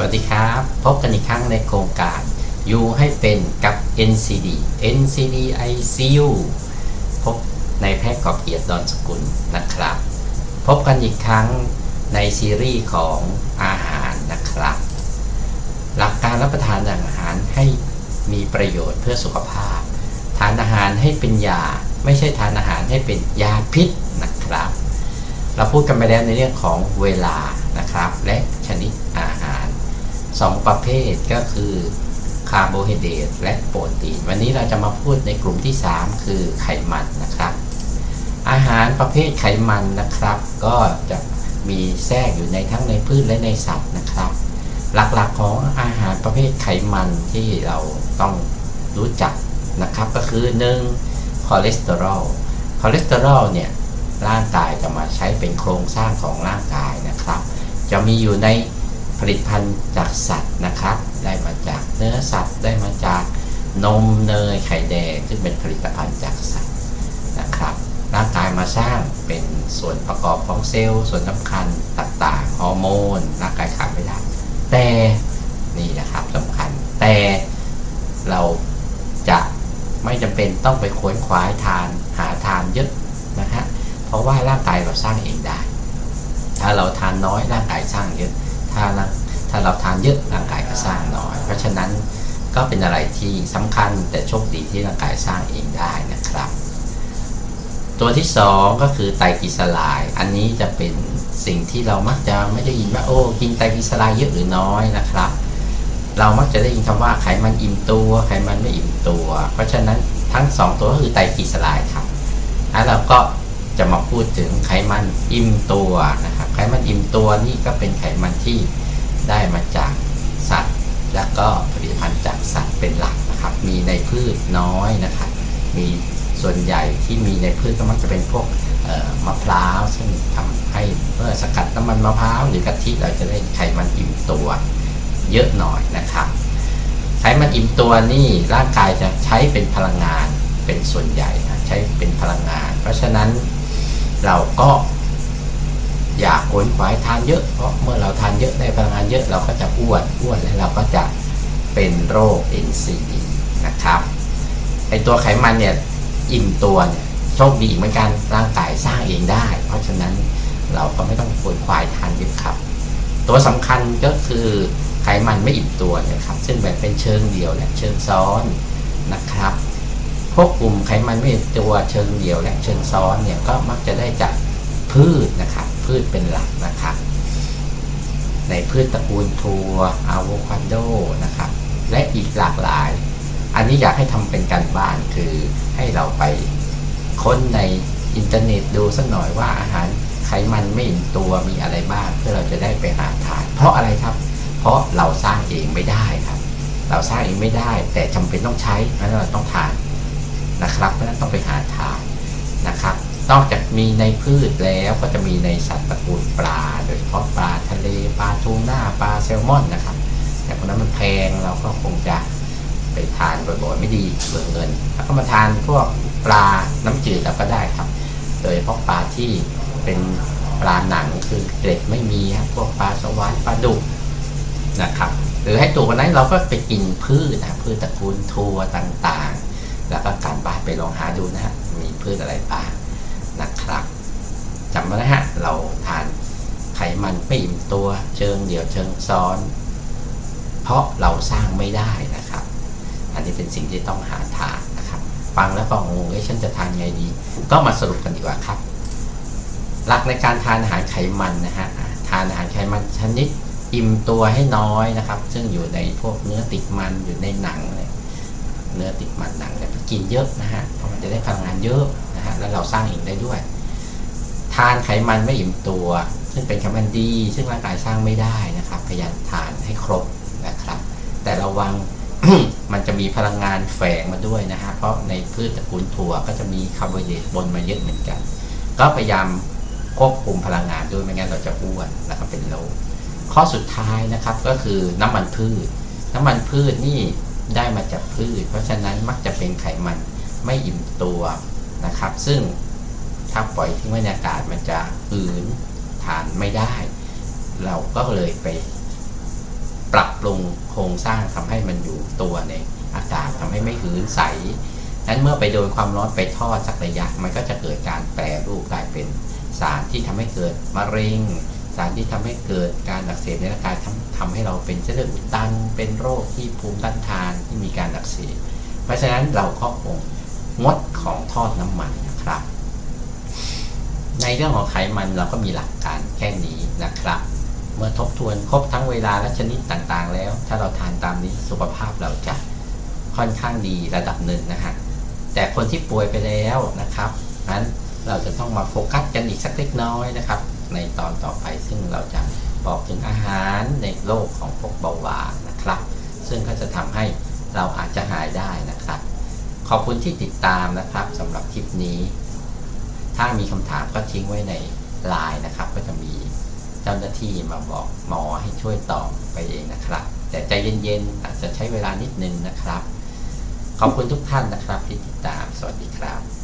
วัสดีครับ พบกันอีกครั้งในโครงการอยู่ให้เป็นกับ NCD NCD ICU พบในแพทย์กอบเกียรติดอนสกุลนะครับ พบกันอีกครั้งในซีรีส์ของอาหารนะครับ หลักการรับประทานอาหารให้มีประโยชน์เพื่อสุขภาพ ทานอาหารให้เป็นยา ไม่ใช่ทานอาหารให้เป็นยาพิษนะครับ เราพูดกันไปแล้วในเรื่องของเวลานะครับและ 2ประเภทก็คือคาร์โบไฮเดรตและโปรตีน วันนี้เราจะมาพูดในกลุ่มที่ 3 คือไขมันนะครับ อาหารประเภทไขมันนะครับ ก็จะมีแทรกอยู่ในทั้งในพืชและในสัตว์นะครับ หลักๆของอาหารประเภทไขมันที่เราต้องรู้จักนะครับ ก็คือ 1. คอเลสเตอรอลคอเลสเตอรอลเนี่ยร่างกายจะมาใช้เป็นโครงสร้างของร่างกายนะครับ จะมีอยู่ใน ผลิตภัณฑ์จากสัตว์นะครับ ได้มาจากเนื้อสัตว์ ได้มาจากนมเนยไข่แดงซึ่งเป็นผลิตภัณฑ์จากสัตว์นะครับ ร่างกายมาสร้างเป็นส่วนประกอบของเซลล์ ส่วนสำคัญต่างๆฮอร์โมนร่างกายขาดไม่ได้แต่นี่นะครับสำคัญ แต่เราจะไม่จำเป็นต้องไปค้นคว้าทานหาทานเยอะนะฮะเพราะว่าร่างกายเราสร้างเองได้ ถ้าเราทานน้อยร่างกายสร้างเยอะ ถ้าเราถ้าเราทานเยอะร่างกายก็สร้างน้อย เพราะฉะนั้นก็เป็นอะไรที่สำคัญแต่โชคดีที่ร่างกายสร้างเองได้นะครับ ตัวที่ 2 ก็คือไตรกลีเซอไรด์อันนี้จะเป็นสิ่งที่เรามักจะไม่ได้ยินว่าโอ้กินไตรกลีเซอไรด์เยอะหรือน้อยนะครับ เรามักจะได้ยินคำว่าไขมันอิ่มตัวไขมันไม่อิ่มตัว เพราะฉะนั้นทั้ง 2 ตัวก็คือไตรกลีเซอไรด์ครับแล้วเราก็จะมาพูดถึงไขมันอิ่มตัวนะครับ ไขมันอิ่มตัวนี่ก็เป็นไขมันที่ได้มาจากสัตว์ แล้วก็ผลิตภัณฑ์จากสัตว์เป็นหลักนะครับ มีในพืชน้อยนะครับ มีส่วนใหญ่ที่มีในพืชก็มักจะเป็นพวกมะพร้าวซึ่งทำให้เมื่อสกัดน้ำมันมะพร้าวหรือกะทิเราจะได้ไขมันอิ่มตัวเยอะหน่อยนะครับ ไขมันอิ่มตัวนี่ร่างกายจะใช้เป็นพลังงานเป็นส่วนใหญ่นะใช้เป็นพลังงาน เพราะฉะนั้นเราก็ อยากขวนขวายทานเยอะ เพราะเมื่อเราทานเยอะได้พลังงานเยอะเราก็จะอ้วนอ้วนแล้วเราก็จะเป็นโรค NCD นะครับไอตัวไขมันเนี่ยอิ่มตัวเนี่ยโชคดีเหมือนกันร่างกายสร้างเองได้ เพราะฉะนั้นเราก็ไม่ต้องขวนขวายทานเยอะครับ ตัวสำคัญก็คือไขมันไม่อิ่มตัวนี่ยครับ ซึ่งแบ่งเป็นเชิงเดียวและเชิงซ้อนนะครับพวกกลุ่มไขมันไม่อิ่มตัวเชิงเดียวและเชิงซ้อนเนี่ยก็มักจะได้จาก พืชนะครับพืชเป็นหลักนะครับในพืชตระกูลถั่วอะโวคาโดนะครับ และอีกหลากหลาย อันนี้อยากให้ทำเป็นการบ้านคือให้เราไปค้นในอินเทอร์เน็ตดูสักหน่อยว่าอาหารไขมันไม่อิ่มตัวมีอะไรบ้างเพื่อเราจะได้ไปหาทาน เพราะอะไรครับ เพราะเราสร้างเองไม่ได้ครับ เราสร้างเองไม่ได้ แต่จำเป็นต้องใช้เพราะนั้นเราต้องทานนะครับเพราะนั้นต้องไปหาทาน นอกจากมีในพืชแล้วก็จะมีในสัตว์ตระกูลปลา โดยเฉพาะปลาทะเลปลาทูน่าปลาแซลมอนนะครับ แต่พวกนั้นมันแพงเราก็คงจะไปทานบ่อยๆไม่ดีเปลืองเงิน แล้วก็มาทานพวกปลาน้ำจืดเราก็ได้ครับ โดยเฉพาะปลาที่เป็นปลาหนังคือเกล็ดไม่มีครับพวกปลาสวายปลาดุกนะครับหรือให้ตัววันนั้นเราก็ไปกินพืชนะพืชตระกูลถั่วต่างๆ แล้วก็การบ้านไปลองหาดูนะฮะมีพืชอะไรบ้าง จำไว้นะฮะ เราทานไขมันไม่อิ่มตัว เชิงเดี่ยวเชิงซ้อน เพราะเราสร้างไม่ได้นะครับ อันนี้เป็นสิ่งที่ต้องหาทานนะครับ ฟังแล้วก็งงเอ้ฉันจะทานไงดี ก็มาสรุปกันดีกว่าครับ หลักในการทานอาหารไขมันนะฮะ ทานอาหารไขมันชนิดอิ่มตัวให้น้อยนะครับ ซึ่งอยู่ในพวกเนื้อติดมันอยู่ในหนังเนี่ยเนื้อติดมันหนังเนี่ยกินเยอะนะฮะเพราะมันจะได้พลังงานเยอะนะฮะแล้วเราสร้างเองได้ด้วยานไขมันไม่อิ่มตัว ซึ่งเป็นไขมันดี ซึ่งร่างกายสร้างไม่ได้นะครับ พยายามทานให้ครบนะครับ แต่ระวังมันจะมีพลังงานแฝงมาด้วยนะฮะเพราะในพืชตระกูลถั่วก็จะมีคาร์โบไฮเดรตบนมาเยอะเหมือนกัน ก็พยายามควบคุมพลังงานด้วยไม่งั้นเราจะอ้วนแล้วก็เป็นโรคข้อสุดท้ายนะครับก็คือน้ำมันพืช น้ำมันพืชนี่ได้มาจากพืช เพราะฉะนั้นมักจะเป็นไขมันไม่อิ่มตัวนะครับ ซึ่ง ถ้าปล่อยทิ้งไว้ในอากาศมันจะอืนทานไม่ได้ เราก็เลยไปปรับปรุงโครงสร้างทำให้มันอยู่ตัวในอากาศทำให้ไม่หืนใสนั้นเมื่อไปโดนความร้อนไปทอดสักระยะ มันก็จะเกิดการแปรรูปกลายเป็นสารที่ทำให้เกิดมะเร็ง สารที่ทำให้เกิดการอักเสบในร่างกายทำทำให้เราเป็นเส้นเลือดอุดตัน เป็นโรคที่ภูมิต้านทานที่มีการอักเสบ เพราะฉะนั้นเราก็คงงดของทอดน้ำมันนะครับ ในเรื่องของไขมันเราก็มีหลักการแค่นี้นะครับ เมื่อทบทวนครบทั้งเวลาและชนิดต่างๆ แล้ว ถ้าเราทานตามนี้สุขภาพเราจะค่อนข้างดีระดับหนึ่งนะฮะแต่คนที่ป่วยไปแล้วนะครับนั้นเราจะต้องมาโฟกัสกันอีกสักเล็กน้อยนะครับ ในตอนต่อไปซึ่งเราจะบอกถึงอาหารในโลกของพวกเบาหวานนะครับ ซึ่งก็จะทำให้เราอาจจะหายได้นะครับ ขอบคุณที่ติดตามนะครับสำหรับคลิปนี้ ถ้ามีคำถามก็ทิ้งไว้ในไลน์นะครับ ก็จะมีเจ้าหน้าที่มาบอกหมอให้ช่วยตอบไปเองนะครับ แต่ใจเย็นๆอาจจะใช้เวลานิดนึงนะครับ ขอบคุณทุกท่านนะครับที่ติดตาม สวัสดีครับ